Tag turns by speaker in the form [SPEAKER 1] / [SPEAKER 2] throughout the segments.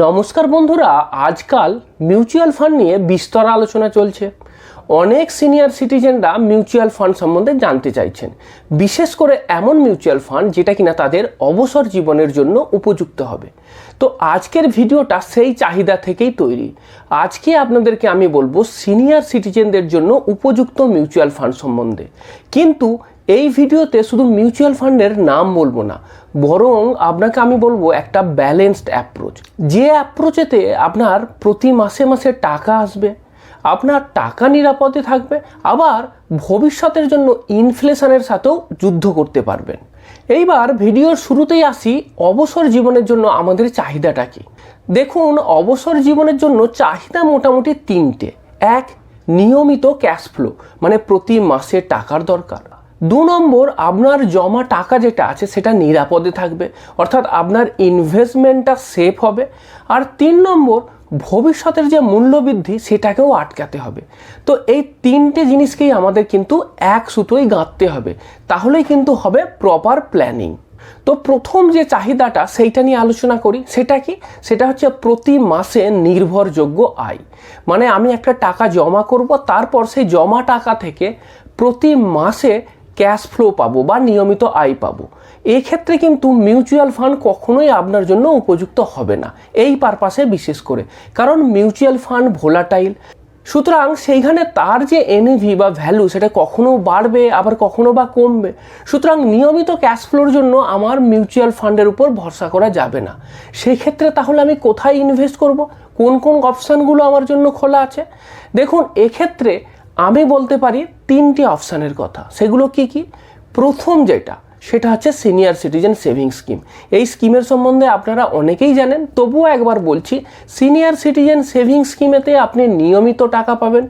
[SPEAKER 1] নমস্কার বন্ধুরা, আজকাল মিউচুয়াল ফান্ড নিয়ে বিস্তর আলোচনা চলছে। অনেক সিনিয়র সিটিজেনরা মিউচুয়াল ফান্ড সম্বন্ধে জানতে চাইছেন। বিশেষ করে এমন মিউচুয়াল ফান্ড যেটা কিনা তাদের অবসর জীবনের জন্য উপযুক্ত হবে। তো আজকের ভিডিওটা সেই চাহিদা থেকেই তৈরি। আজকে আপনাদেরকে আমি বলব সিনিয়র সিটিজেনদের জন্য উপযুক্ত মিউচুয়াল ফান্ড সম্বন্ধে। কিন্তু এই ভিডিওতে শুধু মিউচুয়াল ফান্ডের নাম বলব না, বরং আপনাকে আমি বলব একটা ব্যালেন্সড অ্যাপ্রোচ যে অ্যাপ্রোচেতে আপনার প্রতি মাসে মাসে টাকা আসবে, আপনার টাকা নিরাপদে থাকবে, আবার ভবিষ্যতের জন্য ইনফ্লেশনের সাথেও যুদ্ধ করতে পারবেন। এইবার ভিডিওর শুরুতেই আসি, অবসর জীবনের জন্য আমাদের চাহিদাটা কি? দেখুন, অবসর জীবনের জন্য চাহিদা মোটামুটি তিনটে। এক, নিয়মিত ক্যাশ ফ্লো মানে প্রতি মাসে টাকার দরকার। দু নম্বর, আপনার জমা টাকা যেটা আছে সেটা নিরাপদে থাকবে। অর্থাৎ আপনার ইনভেস্টমেন্টটা সেফ হবে। আর তিন নম্বর, ভবিষ্যতের যে মূল্যবৃদ্ধি সেটাকেও আটকাতে হবে। তো এই তিনটে জিনিসকেই আমাদের কিন্তু এক সুতোই গাঁথতে হবে। তাহলেই কিন্তু হবে প্রপার প্ল্যানিং তো প্রথম যে চাহিদাটা, সেইটা নিয়ে আলোচনা করি। সেটা কি? সেটা হচ্ছে প্রতি মাসে নির্ভরযোগ্য আয়। মানে আমি একটা টাকা জমা করব, তারপর সেই জমা টাকা থেকে প্রতি মাসে ক্যাশ ফ্লো পাবো বা নিয়মিত আয় পাবো। এক্ষেত্রে কিন্তু মিউচুয়াল ফান্ড কখনোই আপনার জন্য উপযুক্ত হবে না। এই পারপাসে বিশেষ করে। কারণ মিউচুয়াল ফান্ড ভোলাটাইল সুতরাং সেইখানে তার যে এনএভি বা ভ্যালু সেটা কখনো বাড়বে, আবার কখনো বা কমবে। সুতরাং নিয়মিত ক্যাশ ফ্লোর জন্য আমার মিউচুয়াল ফান্ডের উপর ভরসা করা যাবে না। সেই ক্ষেত্রে তাহলে আমি কোথায় ইনভেস্ট করব? কোন কোন অপশানগুলো আমার জন্য খোলা আছে? দেখুন, এক্ষেত্রে আমি বলতে পারি তিনটি অপশানের কথা। সেগুলো কি কি? প্রথম যেটা, সেটা হচ্ছে সিনিয়র সিটিজেন সেভিং স্কিম। এই স্কিমের সম্বন্ধে আপনারা অনেকেই জানেন, তবুও একবার বলছি, সিনিয়র সিটিজেন সেভিং স্কিমেতে আপনি নিয়মিত টাকা পাবেন।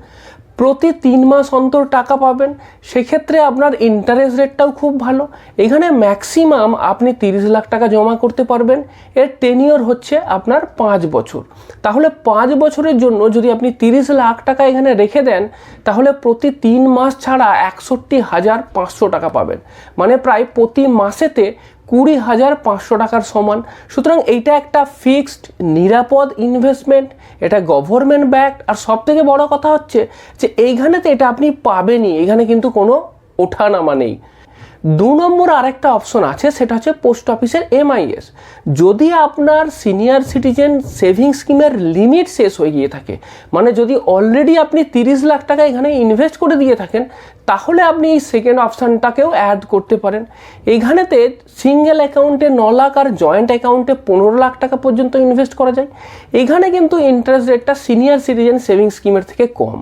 [SPEAKER 1] প্রতি তিন মাস অন্তর টাকা পাবেন। সেক্ষেত্রে আপনার ইন্টারেস্ট রেটটাও খুব ভালো। এখানে ম্যাক্সিমাম আপনি তিরিশ লাখ টাকা জমা করতে পারবেন। এর টেনিওর হচ্ছে আপনার পাঁচ বছর। তাহলে পাঁচ বছরের জন্য যদি আপনি তিরিশ লাখ টাকা এখানে রেখে দেন, তাহলে প্রতি তিন মাস ছাড়া একষট্টি হাজার পাঁচশো টাকা পাবেন। মানে প্রায় প্রতি মাসেতে কুড়ি হাজার পাঁচশো টাকার সমান। সুতরাং এইটা একটা ফিক্সড নিরাপদ ইনভেস্টমেন্ট এটা গভর্নমেন্ট ব্যাক আর সব থেকে বড় কথা হচ্ছে যে এইখানেতে এটা আপনি পাবেনই এখানে কিন্তু কোনো ওঠানামা নেই। দু নম্বর আরেকটা অপশন আছে, সেটা হচ্ছে পোস্ট অফিসের এমআইএস যদি আপনার সিনিয়র সিটিজেন সেভিং স্কিমের লিমিট শেষ হয়ে গিয়ে থাকে মানে যদি অলরেডি আপনি তিরিশ লাখ টাকা এখানে ইনভেস্ট করে দিয়ে থাকেন, তাহলে আপনি এই সেকেন্ড অপশানটাকেও অ্যাড করতে পারেন। এখানেতে সিঙ্গেল অ্যাকাউন্টে ন লাখ আর জয়েন্ট অ্যাকাউন্টে পনেরো লাখ টাকা পর্যন্ত ইনভেস্ট করা যায়। এখানে কিন্তু ইন্টারেস্ট রেটটা সিনিয়র সিটিজেন সেভিং স্কিমের থেকে কম।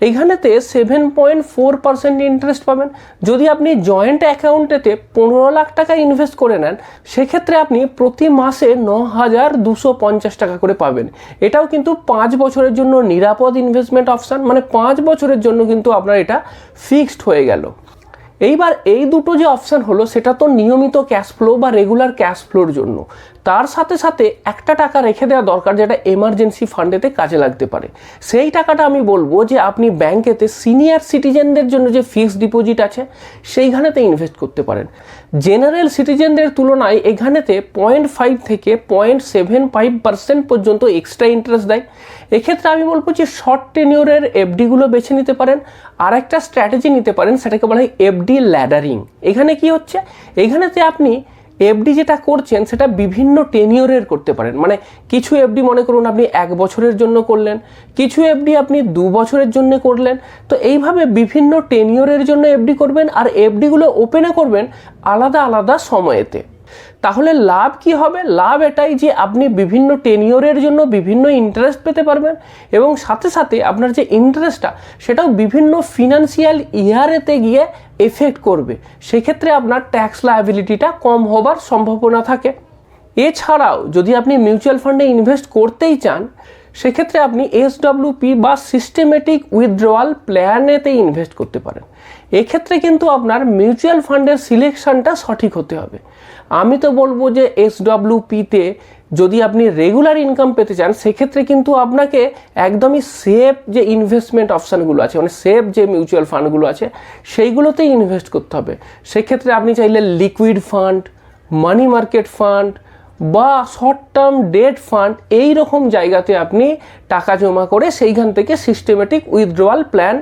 [SPEAKER 1] এইখানেতে seven point four percent interest পাবেন। যদি আপনি জয়েন্ট অ্যাকাউন্টেতে পনেরো লাখ টাকা ইনভেস্ট করে নেন, সেক্ষেত্রে আপনি প্রতি মাসে ন হাজার দুশো পঞ্চাশ টাকা করে পাবেন। এটাও কিন্তু পাঁচ বছরের জন্য নিরাপদ ইনভেস্টমেন্ট অপশান মানে পাঁচ বছরের জন্য কিন্তু আপনার এটা ফিক্সড হয়ে গেল। এইবার এই দুটো যে অপশান হলো, সেটা তো নিয়মিত ক্যাশ ফ্লো বা রেগুলার ক্যাশ ফ্লোর জন্য। তার সাথে সাথে একটা টাকা রেখে দেওয়া দরকার যেটা এমার্জেন্সি ফান্ডেতে কাজে লাগতে পারে। সেই টাকাটা আমি বলব যে আপনি ব্যাংকেতে সিনিয়র সিটিজেনদের জন্য যে ফিক্সড ডিপোজিট আছে, সেইখানেতে ইনভেস্ট করতে পারেন। জেনারেল সিটিজেনদের তুলনায় এখানেতে পয়েন্ট ফাইভ থেকে পয়েন্ট সেভেন ফাইভ পার্সেন্ট পর্যন্ত এক্সট্রা ইন্টারেস্ট দেয়। এক্ষেত্রে আমি বলব যে শর্ট টেনিওরের এফডিগুলো বেছে নিতে পারেন, আর একটা স্ট্র্যাটেজি নিতে পারেন, সেটাকে বলা হয় এফডি ল্যাডারিং এখানে কি হচ্ছে? এখানেতে আপনি এফডি যেটা করছেন, সেটা বিভিন্ন টেনিওরের করতে পারেন। মানে কিছু এফডি মনে করুন আপনি এক বছরের জন্য করলেন, কিছু এফডি আপনি দু বছরের জন্য করলেন। তো এইভাবে বিভিন্ন টেনিওরের জন্য এফডি করবেন আর এফডিগুলো ওপেনে করবেন আলাদা আলাদা সময়েতে। তাহলে লাভ কি হবে? লাভ এটাই যে আপনি বিভিন্ন টেনিওরের জন্য বিভিন্ন ইন্টারেস্ট পেতে পারবেন এবং সাথে সাথে আপনার যে ইন্টারেস্টটা সেটাও বিভিন্ন ফিনান্সিয়াল ইয়ারেতে গিয়ে এফেক্ট করবে। সেক্ষেত্রে আপনার ট্যাক্স লায়াবিলিটিটা কম হবার সম্ভাবনা থাকে। এছাড়াও যদি আপনি মিউচুয়াল ফান্ডে ইনভেস্ট করতেই চান, সেক্ষেত্রে আপনি এসডব্লিউপি বা সিস্টেমেটিক উইথড্রয়াল প্ল্যানেতে ইনভেস্ট করতে পারেন। এক্ষেত্রে কিন্তু আপনার মিউচুয়াল ফান্ডের সিলেকশনটা সঠিক হতে হবে। আমি তো বলব যে এসডব্লিউপিতে যদি আপনি রেগুলার ইনকাম পেতে চান, সেক্ষেত্রে কিন্তু আপনাকে একদমই সেফ যে ইনভেস্টমেন্ট অপশানগুলো আছে মানে সেফ যে মিউচুয়াল ফান্ডগুলো আছে, সেইগুলোতেই ইনভেস্ট করতে হবে। সেক্ষেত্রে আপনি চাইলে liquid fund money market fund বা শর্ট টার্ম ডেট ফান্ড এই রকম জায়গাতে আপনি টাকা জমা করে সেইখান থেকে সিস্টেমেটিক উইথড্রয়াল প্ল্যান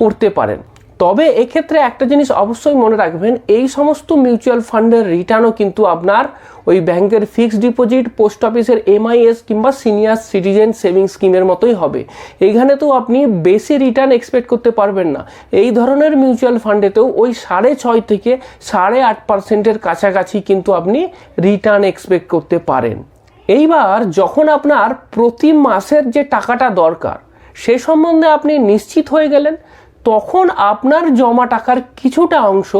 [SPEAKER 1] করতে পারেন। তবে এক্ষেত্রে একটা জিনিস অবশ্যই মনে রাখবেন, এই সমস্ত মিউচুয়াল ফান্ডের রিটার্নও কিন্তু আপনার ওই ব্যাংকের ফিক্সড ডিপোজিট, পোস্ট অফিসের এমআইএস কিংবা সিনিয়র সিটিজেন সেভিংস স্কিমের মতোই হবে। এইখানে তো আপনি বেশি রিটার্ন এক্সপেক্ট করতে পারবেন না। এই ধরনের মিউচুয়াল ফান্ডেতেও ওই সাড়ে ছয় থেকে সাড়ে আট পার্সেন্টের কাছাকাছি কিন্তু আপনি রিটার্ন এক্সপেক্ট করতে পারেন। এইবার যখন আপনার প্রতি মাসের যে টাকাটা দরকার, সে সম্বন্ধে আপনি নিশ্চিত হয়ে গেলেন তখন আপনার জমা টাকার কিছুটা অংশ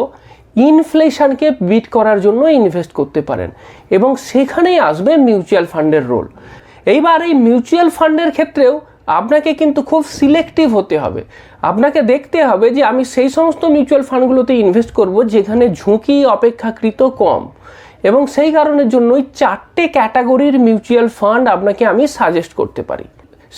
[SPEAKER 1] ইনফ্লেশনকে বিট করার জন্য ইনভেস্ট করতে পারেন এবং সেখানেই আসবে মিউচুয়াল ফান্ডের রোল এইবার এই মিউচুয়াল ফান্ডের ক্ষেত্রেও আপনাকে কিন্তু খুব সিলেক্টিভ হতে হবে। আপনাকে দেখতে হবে যে আমি সেই সমস্ত মিউচুয়াল ফান্ডগুলোতে ইনভেস্ট করব যেখানে ঝুঁকি অপেক্ষাকৃত কম এবং সেই কারণের জন্যই চারটে ক্যাটাগরির মিউচুয়াল ফান্ড আপনাকে আমি সাজেস্ট করতে পারি।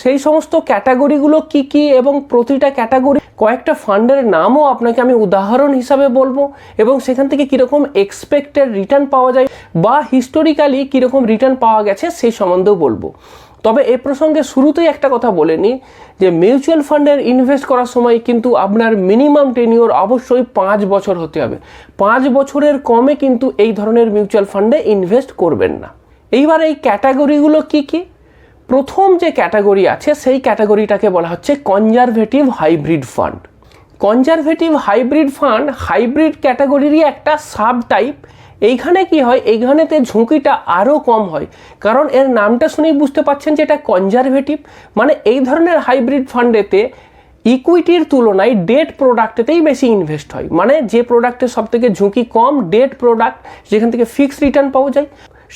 [SPEAKER 1] সেই সমস্ত ক্যাটাগরিগুলো কি কি এবং প্রতিটা ক্যাটাগরি, কয়েকটা ফান্ডের নামও আপনাকে আমি উদাহরণ হিসাবে বলব এবং সেখান থেকে কীরকম এক্সপেক্টেড রিটার্ন পাওয়া যায় বা হিস্টোরিক্যালি কীরকম রিটার্ন পাওয়া গেছে সেই সম্বন্ধেও বলব। তবে এ প্রসঙ্গে শুরুতেই একটা কথা বলে নিই যে মিউচুয়াল ফান্ডের ইনভেস্ট করার সময় কিন্তু আপনার মিনিমাম টেনিওর অবশ্যই পাঁচ বছর হতে হবে। পাঁচ বছরের কমে কিন্তু এই ধরনের মিউচুয়াল ফান্ডে ইনভেস্ট করবেন না। এইবার এই ক্যাটাগরিগুলো কি কি? প্রথম যে ক্যাটাগরি আছে, সেই ক্যাটাগরিটাকে বলা হচ্ছে conservative hybrid fund conservative hybrid fund hybrid ক্যাটাগরিরই একটা সাব টাইপ এইখানে কি হয়? এইখানেতে ঝুঁকিটা আরও কম হয়। কারণ এর নামটা শুনেই বুঝতে পারছেন যে এটা কনজারভেটিভ মানে এই ধরনের হাইব্রিড ফান্ডেতে ইকুইটির তুলনায় ডেট প্রোডাক্টেতেই বেশি ইনভেস্ট হয়। মানে যে প্রোডাক্টের সব থেকে ঝুঁকি কম ডেট প্রোডাক্ট যেখান থেকে ফিক্সড রিটার্ন পাওয়া যায়,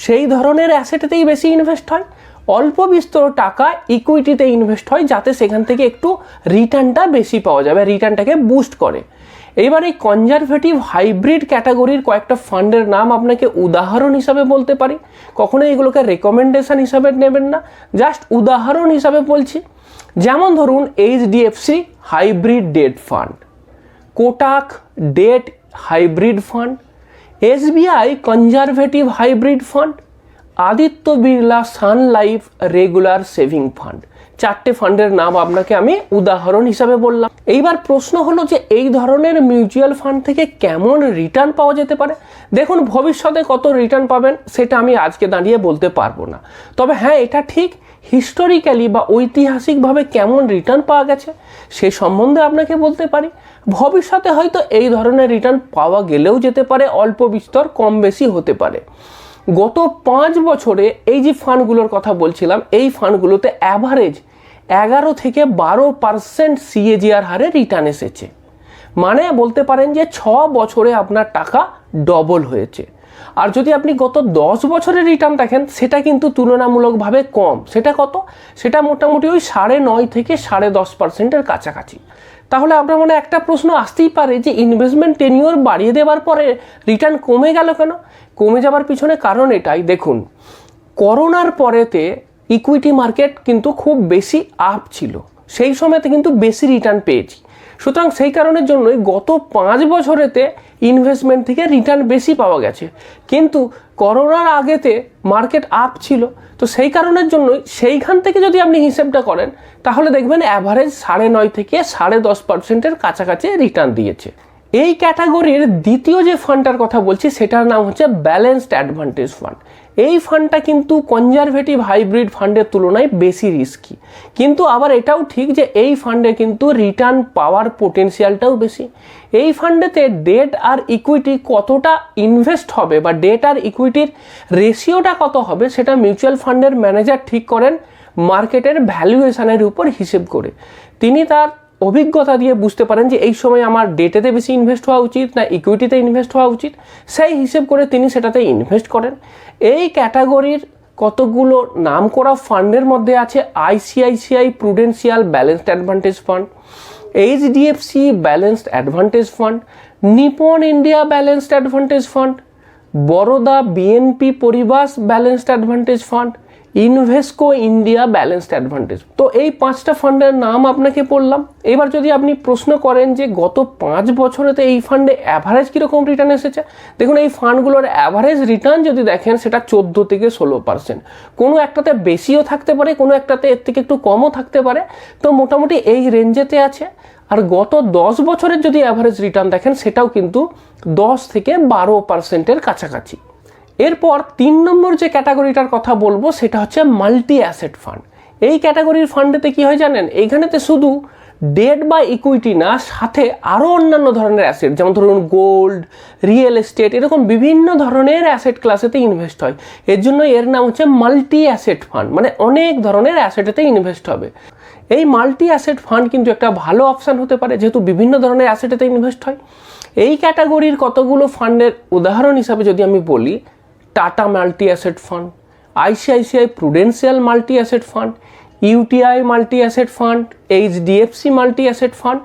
[SPEAKER 1] সেই ধরনের অ্যাসেটেতেই বেশি ইনভেস্ট হয়। অল্প বিস্তর টাকা ইকুইটিতে ইনভেস্ট হয় যাতে সেখান থেকে একটু রিটার্নটা বেশি পাওয়া যাবে রিটার্নটাকে বুস্ট করে। এইবার এই কনজারভেটিভ হাইব্রিড ক্যাটাগরির কয়েকটা ফান্ডের নাম আপনাকে উদাহরণ হিসাবে বলতে পারি। কখনো এগুলোকে রেকমেন্ডেশন হিসাবে নেবেন না। জাস্ট উদাহরণ হিসাবে বলছি। যেমন ধরুন HDFC hybrid debt fund Kotak debt hybrid fund SBI conservative hybrid fund Aditya Birla Sun Life regular saving fund চারটে ফান্ডের নাম আপনাকে আমি উদাহরণ হিসাবে বললাম। এইবার প্রশ্ন হলো যে এই ধরনের মিউচুয়াল ফান্ড থেকে কেমন রিটার্ন পাওয়া যেতে পারে? দেখুন, ভবিষ্যতে কত রিটার্ন পাবেন সেটা আমি আজকে দাঁড়িয়ে বলতে পারব না। তবে হ্যাঁ এটা ঠিক হিস্টোরিক্যালি বা ঐতিহাসিকভাবে কেমন রিটার্ন পাওয়া গেছে সে সম্বন্ধে আপনাকে বলতে পারি। ভবিষ্যতে হয়তো এই ধরনের রিটার্ন পাওয়া গেলেও যেতে পারে, অল্প বিস্তর, কম বেশি হতে পারে। গত পাঁচ বছরে এই যে ফান্ডগুলোর কথা বলছিলাম, এই ফান্ডগুলোতে অ্যাভারেজ এগারো থেকে বারো পার্সেন্ট সিএজিআর হারে রিটার্ন এসেছে। মানে বলতে পারেন যে ছ বছরে আপনার টাকা ডবল হয়েছে। আর যদি আপনি গত দশ বছরের রিটার্ন দেখেন, সেটা কিন্তু তুলনামূলকভাবে কম। সেটা কত? সেটা মোটামুটি ওই সাড়ে নয় থেকে সাড়ে দশ পার্সেন্টের কাছাকাছি। তাহলে আপনার মনে একটা প্রশ্ন আসতেই পারে যে ইনভেস্টমেন্ট টেনিওর বাড়িয়ে দেওয়ার পরে রিটার্ন কমে গেল কেন? কমে যাবার পিছনে কারণ এটাই। দেখুন, করোনার পরেতে ইকুইটি মার্কেট কিন্তু খুব বেশি আপ ছিল। সেই সময়তে কিন্তু বেশি রিটার্ন পেয়েছি। সুতরাং সেই কারণের জন্যই গত পাঁচ বছরেতে ইনভেস্টমেন্ট থেকে রিটার্ন বেশি পাওয়া গেছে। কিন্তু করোনার আগেতে মার্কেট আপ ছিল। তো সেই কারণের জন্যই সেইখান থেকে যদি আপনি হিসেবটা করেন, তাহলে দেখবেন অ্যাভারেজ সাড়ে নয় থেকে সাড়ে দশ পার্সেন্টের কাছাকাছি রিটার্ন দিয়েছে। এই ক্যাটাগরির দ্বিতীয় যে ফান্ডটার কথা বলছি, সেটার নাম হচ্ছে ব্যালেন্সড অ্যাডভান্টেজ ফান্ড এই ফান্ডটা কিন্তু কনজারভেটিভ হাইব্রিড ফান্ডের তুলনায় বেশি রিস্কি কিন্তু আবার এটাও ঠিক যে এই ফান্ডে কিন্তু রিটার্ন পাওয়ার পোটেন্সিয়ালটাও বেশি। এই ফান্ডেতে ডেট আর ইকুইটি কতটা ইনভেস্ট হবে বা ডেট আর ইকুইটির রেশিওটা কত হবে সেটা মিউচুয়াল ফান্ডের ম্যানেজার ঠিক করেন মার্কেটের ভ্যালুয়েশনের উপর হিসেব করে। তিনি তার অভিজ্ঞতা দিয়ে বুঝতে পারেন যে এই সময় আমার ডেটেতে বেশি ইনভেস্ট হওয়া উচিত না ইকুইটিতে ইনভেস্ট হওয়া উচিত। সেই হিসেব করে তিনি সেটাতে ইনভেস্ট করেন। এই ক্যাটাগরির কতগুলো নাম করা ফান্ডের মধ্যে আছে? ICICI Prudential balanced advantage fund HDFC balanced advantage fund Nippon India balanced advantage fund Baroda BNP Paribas balanced advantage fund Invesco India balanced advantage তো এই পাঁচটা ফান্ডের নাম আপনাকে বললাম। এবার যদি আপনি প্রশ্ন করেন যে গত পাঁচ বছরেতে এই ফান্ডে অ্যাভারেজ কীরকম রিটার্ন এসেছে? দেখুন, এই ফান্ডগুলোর অ্যাভারেজ রিটার্ন যদি দেখেন, সেটা চোদ্দ থেকে ষোলো পার্সেন্ট কোনো একটাতে বেশিও থাকতে পারে, কোনো একটাতে এর থেকে একটু কমও থাকতে পারে। তো মোটামুটি এই রেঞ্জেতে আছে। আর গত দশ বছরের যদি অ্যাভারেজ রিটার্ন দেখেন, সেটাও কিন্তু দশ থেকে বারো পার্সেন্টের কাছাকাছি। এরপর তিন নম্বর যে ক্যাটাগরিটার কথা বলব, সেটা হচ্ছে মাল্টি অ্যাসেট ফান্ড এই ক্যাটাগরির ফান্ডেতে কি হয় জানেন? এইখানেতে শুধু ডেট বা ইকুইটি না, সাথে আরও অন্যান্য ধরনের অ্যাসেট যেমন ধরুন গোল্ড রিয়েল এস্টেট এরকম বিভিন্ন ধরনের অ্যাসেট ক্লাসেতে ইনভেস্ট হয়। এর জন্য এর নাম হচ্ছে মাল্টি অ্যাসেট ফান্ড মানে অনেক ধরনের অ্যাসেটেতে ইনভেস্ট হবে। এই মাল্টি অ্যাসেট ফান্ড কিন্তু একটা ভালো অপশান হতে পারে, যেহেতু বিভিন্ন ধরনের অ্যাসেটেতে ইনভেস্ট হয়। এই ক্যাটাগরির কতগুলো ফান্ডের উদাহরণ হিসাবে যদি আমি বলি Tata multi asset fund ICICI Prudential multi asset fund UTI multi asset fund HDFC multi asset fund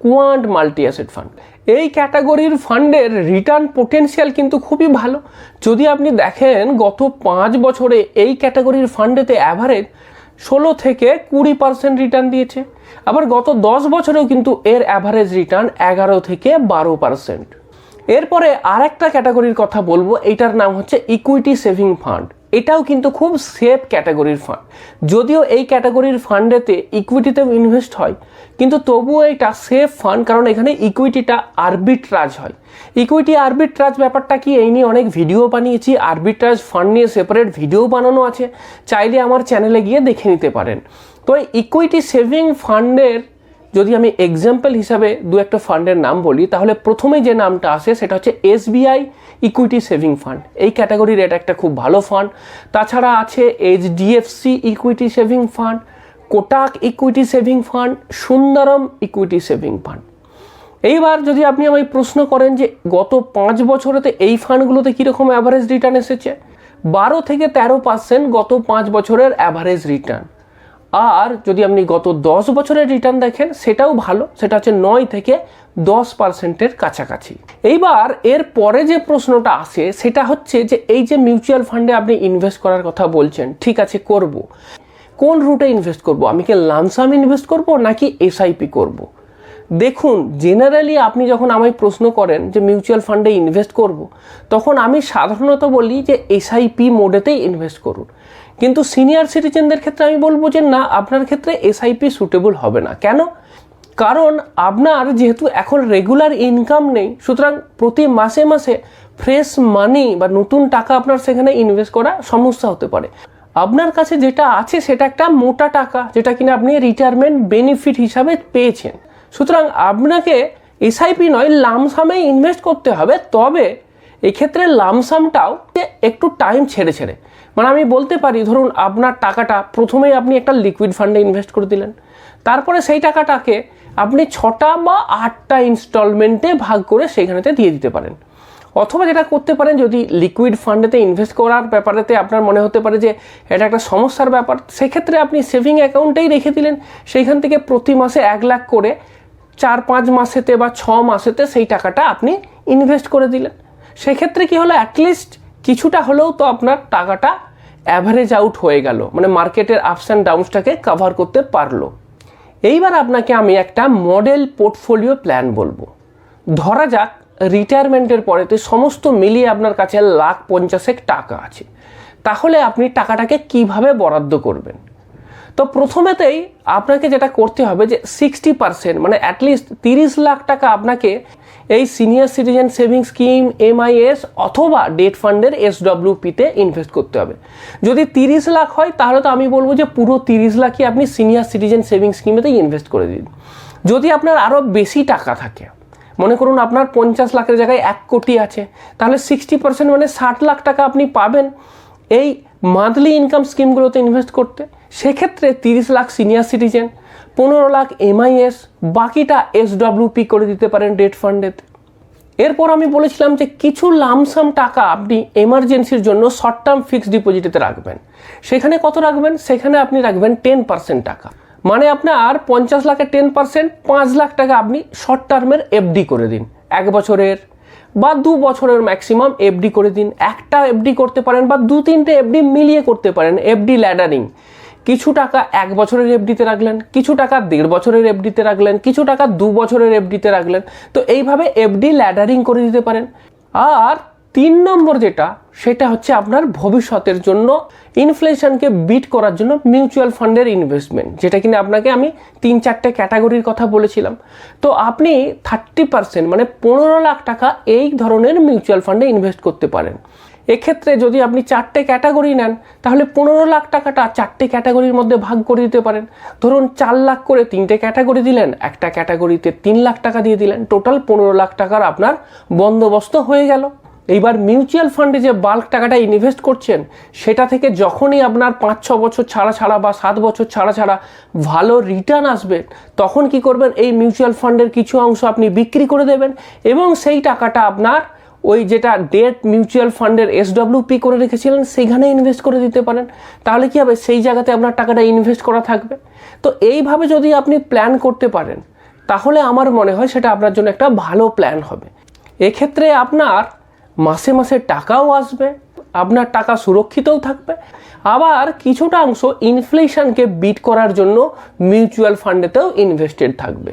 [SPEAKER 1] Quant multi asset fund এই ক্যাটাগরির ফান্ডের রিটার্ন পোটেনশিয়াল কিন্তু খুবই ভালো। যদি আপনি দেখেন, গত পাঁচ বছরে এই ক্যাটাগরির ফান্ডেতে অ্যাভারেজ ষোলো থেকে কুড়ি পার্সেন্ট রিটার্ন দিয়েছে। আবার গত দশ বছরেও কিন্তু এর অ্যাভারেজ রিটার্ন এগারো থেকে বারো পার্সেন্ট এরপরে আর একটা ক্যাটাগরির কথা বলব, এইটার নাম হচ্ছে ইকুইটি সেভিং ফান্ড এটাও কিন্তু খুব সেফ ক্যাটাগরির ফান্ড যদিও এই ক্যাটাগরির ফান্ডেতে ইকুইটিতেও ইনভেস্ট হয়, কিন্তু তবুও এটা সেফ ফান্ড কারণ এখানে ইকুইটিটা আরবিট্রাজ হয়। ইকুইটি আরবিট্রাজ ব্যাপারটা কি, এই নিয়ে অনেক ভিডিও বানিয়েছি। আরবিট্রাজ ফান্ড নিয়ে সেপারেট ভিডিও বানানো আছে, চাইলে আমার চ্যানেলে গিয়ে দেখে নিতে পারেন। তো ইকুইটি সেভিং ফান্ডের যদি আমি এক্সাম্পল হিসাবে দু একটা ফান্ডের নাম বলি, তাহলে প্রথমে যে নামটা আসে সেটা হচ্ছে এসবিআই ইকুইটি সেভিং ফান্ড এই ক্যাটাগরির এটা একটা খুব ভালো ফান্ড তাছাড়া আছে HDFC equity saving fund Kotak equity saving fund Sundaram equity saving fund এইবার যদি আপনি আমায় প্রশ্ন করেন যে গত পাঁচ বছরেতে এই ফান্ডগুলোতে কীরকম অ্যাভারেজ রিটার্ন এসেছে, বারো থেকে তেরো পার্সেন্ট গত পাঁচ বছরের অ্যাভারেজ রিটার্ন আর যদি আপনি গত দশ বছরের রিটার্ন দেখেন, সেটাও ভালো সেটা হচ্ছে নয় থেকে দশ পার্সেন্টের কাছাকাছি এইবার এর পরে যে প্রশ্নটা আসে, সেটা হচ্ছে যে এই যে মিউচুয়াল ফান্ডে আপনি ইনভেস্ট করার কথা বলছেন, ঠিক আছে, করব। কোন রুটে ইনভেস্ট করব আমি কি লামসাম ইনভেস্ট করব নাকি এসআইপি করব। দেখুন জেনারেলি আপনি যখন আমায় প্রশ্ন করেন যে মিউচুয়াল ফান্ডে ইনভেস্ট করব। তখন আমি সাধারণত বলি যে এসআইপি মোডেতেই ইনভেস্ট করুন কিন্তু সিনিয়র সিটিজেনদের ক্ষেত্রে আমি বলব যে না, আপনার ক্ষেত্রে এসআইপি সুটেবল হবে না। কেন? কারণ আপনার যেহেতু এখন রেগুলার ইনকাম নেই, সুতরাং প্রতি মাসে মাসে ফ্রেশ মানি বা নতুন টাকা আপনার সেখানে ইনভেস্ট করা সমস্যা হতে পারে। আপনার কাছে যেটা আছে সেটা একটা মোটা টাকা, যেটা কিনা আপনি রিটায়ারমেন্ট বেনিফিট হিসাবে পেয়েছেন। সুতরাং আপনাকে এসআইপি নয় লামসামে ইনভেস্ট করতে হবে। তবে এক্ষেত্রে লামসামটাও একটু টাইম ছেড়ে ছেড়ে। মানে আমি বলতে পারি, ধরুন আপনার টাকাটা প্রথমেই আপনি একটা লিকুইড ফান্ডে ইনভেস্ট করে দিলেন। তারপরে সেই টাকাটাকে আপনি ছটা বা আটটা ইনস্টলমেন্টে ভাগ করে সেইখানেতে দিয়ে দিতে পারেন। অথবা যেটা করতে পারেন, যদি লিকুইড ফান্ডেতে ইনভেস্ট করার ব্যাপারেতে আপনার মনে হতে পারে যে এটা একটা সমস্যার ব্যাপার, সেক্ষেত্রে আপনি সেভিং অ্যাকাউন্টেই রেখে দিলেন। সেইখান থেকে প্রতি মাসে এক লাখ করে চার, পাঁচ মাসেতে বা ছ মাসেতে সেই টাকাটা আপনি ইনভেস্ট করে দিলেন। সেক্ষেত্রে কি হলো? অ্যাটলিস্ট কিছুটা হলেও তো আপনার টাকাটা অ্যাভারেজ আউট হয়ে গেল। মানে মার্কেটের আপস অ্যান্ড ডাউনসটাকে কভার করতে পারল। এইবার আপনাকে আমি একটা মডেল পোর্টফোলিও প্ল্যান বলব। ধরা যাক রিটায়ারমেন্টের পরেতে সমস্ত মিলিয়ে আপনার কাছে লাখ পঞ্চাশেক টাকা আছে। তাহলে আপনি টাকাটাকে কীভাবে বরাদ্দ করবেন? তো প্রথমেতেই আপনাকে যেটা করতে হবে যে সিক্সটি পার্সেন্ট মানে অ্যাটলিস্ট তিরিশ লাখ টাকা আপনাকে এই senior citizen saving scheme MIS অথবা ডেট ফান্ডের এসডব্লিউপিতে ইনভেস্ট করতে হবে। যদি তিরিশ লাখ হয়, তাহলে তো আমি বলব যে পুরো তিরিশ লাখই আপনি সিনিয়র সিটিজেন সেভিং স্কিমেতেই ইনভেস্ট করে দিন। যদি আপনার আরও বেশি টাকা থাকে, মনে করুন আপনার পঞ্চাশ লাখের জায়গায় এক কোটি আছে, তাহলে সিক্সটি পার্সেন্ট মানে ষাট লাখ টাকা আপনি পাবেন এই মান্থলি ইনকাম স্কিমগুলোতে ইনভেস্ট করতে। সেক্ষেত্রে তিরিশ লাখ সিনিয়র সিটিজেন পনেরো লাখ এমআইএস বাকিটা এসডব্লিউপি করে দিতে পারেন ডেট ফান্ডেতে এরপর আমি বলেছিলাম যে কিছু লামসাম টাকা আপনি এমার্জেন্সির জন্য শর্ট টার্ম ফিক্সড ডিপোজিটেতে রাখবেন। সেখানে কত রাখবেন? সেখানে আপনি রাখবেন টেন পার্সেন্ট টাকা। মানে আপনার পঞ্চাশ লাখের টেন পার্সেন্ট পাঁচ লাখ টাকা আপনি শর্ট টার্মের এফডি করে দিন। এক বছরের বা দু বছরের ম্যাক্সিমাম এফডি করে দিন। একটা এফডি করতে পারেন বা দু তিনটে এফডি মিলিয়ে করতে পারেন এফডি ল্যাডারিং কিছু টাকা এক বছরের এফডিতে রাখলেন, কিছু টাকা দেড় বছরের এফডিতে রাখলেন, কিছু টাকা দু বছরের এফডিতে রাখলেন। তো এইভাবে এফডি ল্যাডারিং করে দিতে পারেন। আর তিন নম্বর যেটা, সেটা হচ্ছে আপনার ভবিষ্যতের জন্য ইনফ্লেশনকে বিট করার জন্য মিউচুয়াল ফান্ডের ইনভেস্টমেন্ট যেটা কিনা আপনাকে আমি তিন চারটে ক্যাটাগরির কথা বলেছিলাম। তো আপনি থার্টি পার্সেন্ট মানে পনেরো লাখ টাকা এই ধরনের মিউচুয়াল ফান্ডে ইনভেস্ট করতে পারেন। এক্ষেত্রে যদি আপনি চারটে ক্যাটাগরি নেন, তাহলে পনেরো লাখ টাকাটা চারটে ক্যাটাগরির মধ্যে ভাগ করে দিতে পারেন। ধরুন, চার লাখ করে তিনটে ক্যাটাগরি দিলেন, একটা ক্যাটাগরিতে তিন লাখ টাকা দিয়ে দিলেন, টোটাল পনেরো লাখ টাকার আপনার বন্দোবস্ত হয়ে গেল। এইবার মিউচুয়াল ফান্ডে যে বাল্ক টাকাটা ইনভেস্ট করছেন, সেটা থেকে যখনই আপনার পাঁচ, ছ বছর ছাড়া ছাড়া বা সাত বছর ছাড়া ছাড়া ভালো রিটার্ন আসবে, তখন কি করবেন? এই মিউচুয়াল ফান্ডের কিছু অংশ আপনি বিক্রি করে দেবেন এবং সেই টাকাটা আপনার ওই যেটা ডেট মিউচুয়াল ফান্ডের এসডব্লিউপি করে রেখেছিলেন, সেইখানে ইনভেস্ট করে দিতে পারেন। তাহলে কি হবে? সেই জায়গাতে আপনার টাকাটা ইনভেস্ট করা থাকবে। তো এইভাবে যদি আপনি প্ল্যান করতে পারেন, তাহলে আমার মনে হয় সেটা আপনার জন্য একটা ভালো প্ল্যান হবে। এক্ষেত্রে আপনার মাসে মাসে টাকাও আসবে, আপনার টাকা সুরক্ষিতও থাকবে। আবার কিছুটা অংশ ইনফ্লেশনকে বিট করার জন্য মিউচুয়াল ফান্ডেতেও ইনভেস্টেড থাকবে।